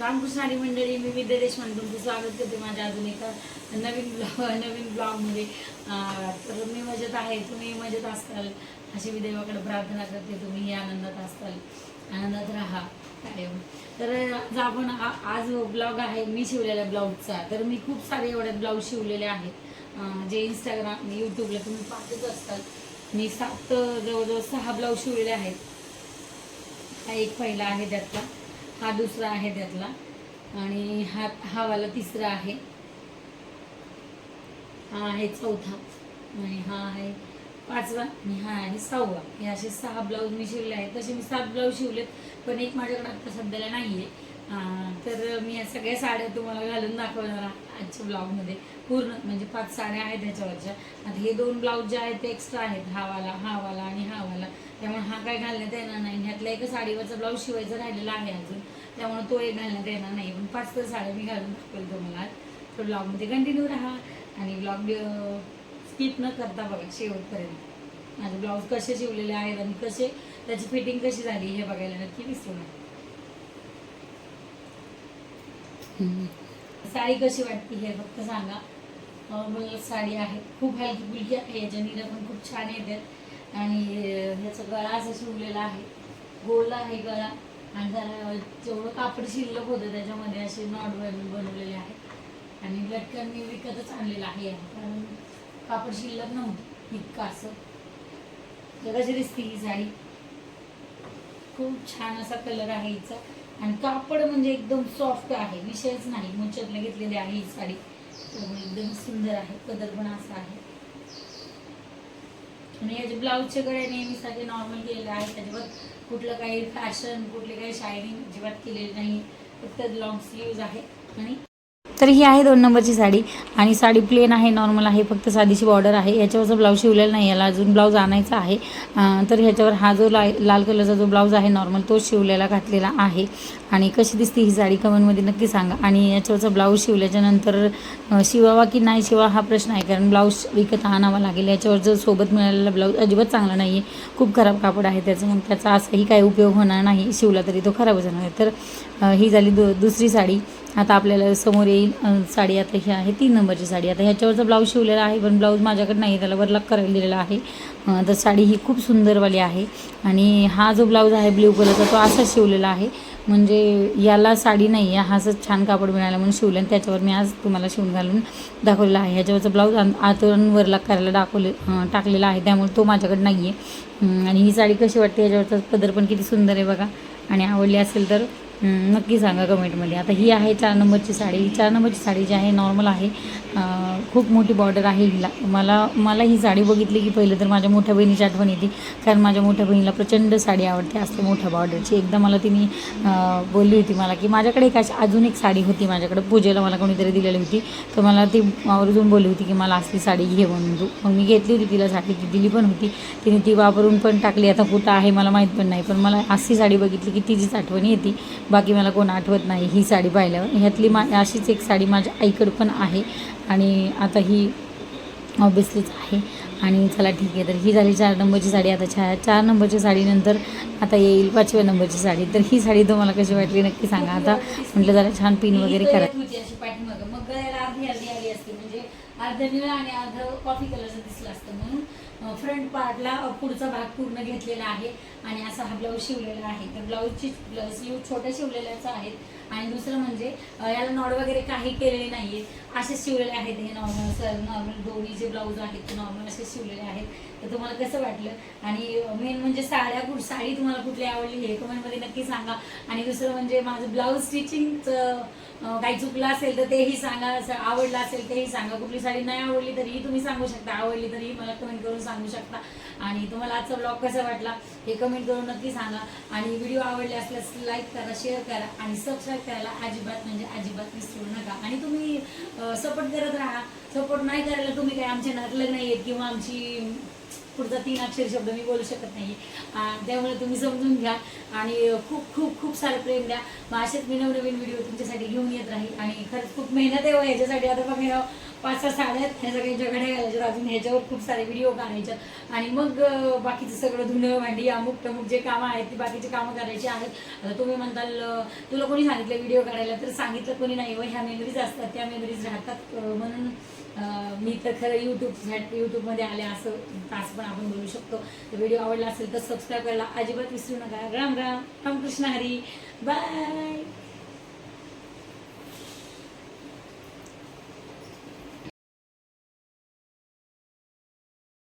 रामकृष्णारी मंडळी मी विद्या देशपांडे तुमचं स्वागत करते माझ्या अजून एका नवीन ब्लॉग नवीन ब्लॉगमध्ये. तर मी मजेत आहे तुम्ही मजेत असताल. अशी मी देवाकडे प्रार्थना करते तुम्ही आनंदात असताल. आनंदात राहा कायम. तर आज आपण आज ब्लॉग आहे मी शिवलेल्या ब्लाऊजचा तर मी खूप सारे एवढे ब्लाऊज शिवलेले आहेत. जे इंस्टाग्राम यूट्यूबला तुम्ही पाहतच असताल. मी सात जवळजवळ सहा ब्लाऊज शिवलेले आहेत. हा एक पहिला आहे त्यातला. हा दुसरा आहे त्यातला. आणि हा हा वाला तिसरा आहे. हा आहे चौथा. आणि हा आहे पाचवा आणि हा आहे सहावा. हे असे सहा ब्लाऊज मी शिवले आहेत. तसे मी सात ब्लाऊज शिवलेत पण एक माझ्याकडे आता सध्याला नाही आहे तर मी या सगळ्या साड्या तुम्हाला घालून दाखवणार आजच्या ब्लाऊजमध्ये पूर्ण म्हणजे पाच साड्या आहेत त्याच्यावरच्या. आता हे दोन ब्लाऊज जे आहेत ते एक्स्ट्रा आहेत. हा वाला हा वाला आणि हा वाला. त्यामुळे हा काय घालण्यात येणार नाही. ह्यातला एका साडीवरचा ब्लाऊज शिवायचा राहिलेला आहे अजून. त्यामुळे तो एक घालण्यात येणार नाही. पण पाच तर साड्या मी घालून दाखवेल तुम्हाला आज. तर ब्लॉगमध्ये कंटिन्यू राहा. आणि ब्लॉग स्किप न करता बघा शेवटपर्यंत. माझे ब्लाऊज कसे शिवलेले आहेत आणि कसे त्याची फिटिंग कशी झाली हे बघायला नक्की विसरू नका. साडी कशी वाटते हे फक्त सांगा. मला साडी आहे. खूप हलकी फुलकी आहे. याच्या निरा पण खूप छान येतात आणि ह्याचा गळा असा शिवलेला आहे. गोल आहे गळा. आणि जरा जेवढं कापड शिल्लक होतं त्याच्यामध्ये असे नॉट बनवलेले आहेत आणि लटकन मी विकतच आणलेलं आहे कारण कापड शिल्लक नव्हतं. इतकं असं. कशी दिसते ही साडी. खूप छान असा कलर आहे हिचा. आणि कापड म्हणजे एकदम सॉफ्ट आहे विषयच नाही. मुंच्यातलं घेतलेली आहे ही साडी. त्यामुळे एकदम सुंदर आहे कलर पण असा आहे. आणि याचे ब्लाऊजचे गळे नेहमी सगळे नॉर्मल केलेले आहेत. त्याच्यावर कुठलं काही फॅशन कुठले काही शायनिंग अजिबात केलेली नाही. फक्त लॉंग स्लीव्ज आहे आणि तर ही आहे दोन नंबरची साडी. आणि साडी प्लेन आहे नॉर्मल आहे फक्त साधीशी बॉर्डर आहे. याच्यावरचा ब्लाऊज शिवलेला नाही याला अजून ब्लाऊज आणायचा आहे. तर ह्याच्यावर हा जो ला लाल कलरचा जो ब्लाऊज आहे नॉर्मल तो शिवलेला घातलेला आहे. आणि कशी दिसते ही साडी कमेंटमध्ये नक्की सांगा. आणि याच्यावरचा ब्लाऊज शिवल्याच्या नंतर शिवावा की नाही शिवा हा प्रश्न आहे. कारण ब्लाऊज विकत आणावा लागेल. याच्यावर जर सोबत मिळालेला ब्लाऊज अजिबात चांगला नाही आहे खूप खराब कापड आहे त्याचं. मग त्याचा असाही काही उपयोग होणार नाही. शिवला तरी तो खराबच होणार आहे. तर ही झाली दु दुसरी साडी. आता आपल्याला समोर येईल साडी आता ही आहे तीन नंबरची साडी. आता ह्याच्यावरचा ब्लाऊज शिवलेला आहे पण ब्लाऊज माझ्याकडे नाही त्याला वरलाक करायला दिलेला आहे. तर साडी ही खूप सुंदरवाली आहे. आणि हा जो ब्लाऊज आहे ब्ल्यू कलरचा तो असाच शिवलेला आहे. म्हणजे याला साडी नाही आहे हा असंच छान कापड मिळाला म्हणून शिवलं आणि त्याच्यावर मी आज तुम्हाला शिवून घालून दाखवलेला आहे. ह्याच्यावरचा ब्लाऊज आतून वरलाक करायला दाखवले टाकलेला आहे. त्यामुळे तो माझ्याकडे नाही आहे आणि ही साडी कशी वाटते ह्याच्यावरचा पदर पण किती सुंदर आहे बघा. आणि आवडली असेल तर नक्की सांगा कमेंटमध्ये. आता ही आहे चार नंबरची साडी. ही चार नंबरची साडी जी आहे नॉर्मल आहे. खूप मोठी बॉर्डर आहे हिला. मला मला ही साडी बघितली की पहिलं तर माझ्या मोठ्या बहिणीची आठवण येते. कारण माझ्या मोठ्या बहिणीला प्रचंड साडी आवडते. असते मोठ्या बॉर्डरची एकदा मला तिने बोलली होती मला की माझ्याकडे एक अशी अजून एक साडी होती माझ्याकडे. पूजेला मला कोणीतरी दिलेली होती. तर मला ती आवर्जून बोलली होती की मला असली साडी घे म्हणून तू. मग मी घेतली होती तिला साडी. ती दिली पण होती. तिने ती वापरून पण टाकली. आता कुठं आहे मला माहीत पण नाही. पण मला अशी साडी बघितली की तिचीच आठवण येते. बाकी मला कोण आठवत नाही ही साडी पाहिल्यावर. ह्यातली मा अशीच एक साडी माझ्या आईकडं पण आहे. आणि आता ही ऑब्विसलीच आहे. आणि चला ठीक आहे तर ही झाली चार नंबरची साडी. आता छा चार नंबरची साडीनंतर आता येईल पाचव्या नंबरची साडी. तर ही साडी तुम्हाला कशी वाटली नक्की सांगा. आता म्हटलं जरा छान पिन वगैरे करा. अशी मग अर्धी अर्धी आली असते. म्हणजे अर्ध निळा आणि अर्ध कॉफी कलरचं दिसलं असतं. म्हणून फ्रंट पार्टला पुढचा भाग पूर्ण घेतलेला आहे. आणि असा हा ब्लाऊज शिवलेला आहे. तर ब्लाऊजची स्लीव छोट्या शिवलेल्याच आहेत. आणि दुसरं म्हणजे याला नॉड वगैरे काही केलेले नाहीये. असेच शिवलेले आहेत हे नॉर्मल सर नॉर्मल दोन्ही जे ब्लाऊज आहेत ते नॉर्मल असे शिवलेले आहेत. तर तुम्हाला कसं वाटलं? आणि मेन म्हणजे साड्या कुठ साडी तुम्हाला कुठली आवडली हे कमेंटमध्ये नक्की सांगा. आणि दुसरं म्हणजे माझं ब्लाऊज स्टिचिंगचं काही चुकलं असेल तर तेही सांगा असं आवडलं असेल तेही सांगा. कुठली साडी नाही आवडली तरीही तुम्ही सांगू शकता. आवडली तरीही मला कमेंट करून सांगू शकता. आणि तुम्हाला आजचा ब्लॉग कसा वाटला हे कमेंट करून नक्की सांगा. आणि व्हिडिओ आवडले असल्यास लाईक करा शेअर करा आणि सबस्क्राईब करायला अजिबात म्हणजे अजिबात विसरू नका. आणि तुम्ही सपोर्ट करत राहा. सपोर्ट नाही करायला तुम्ही काय आमचे नातलं नाही आहेत किंवा आमची पुढचा तीन अक्षर शब्द मी बोलू शकत नाही. त्यामुळे तुम्ही समजून घ्या आणि खूप खूप खूप सारं प्रेम द्या. मग असेच मी नवनवीन व्हिडिओ तुमच्यासाठी घेऊन येत राहील. आणि खरंच खूप मेहनत आहे हो याच्यासाठी. आता बघा पाच सहा साड्या आहेत ह्या सगळ्या घड्या घालायच्यात अजून ह्याच्यावर खूप सारे व्हिडिओ काढायच्यात आणि मग बाकीचं सगळं धुणं भांडी अमुक टमुक जे कामं आहेत ती बाकीची कामं करायची आहेत. आता तुम्ही म्हणताल तुला कोणी सांगितलं व्हिडिओ काढायला? तर सांगितलं कोणी नाही व ह्या मेमरीज असतात त्या मेमरीज राहतात. म्हणून मी तर खरं यूट्यूब यूट्यूबमध्ये आले असं तास पण आपण बोलू शकतो. तर व्हिडिओ आवडला असेल तर सबस्क्राईब करायला अजिबात विसरू नका. राम राम. रामकृष्ण हरी. बाय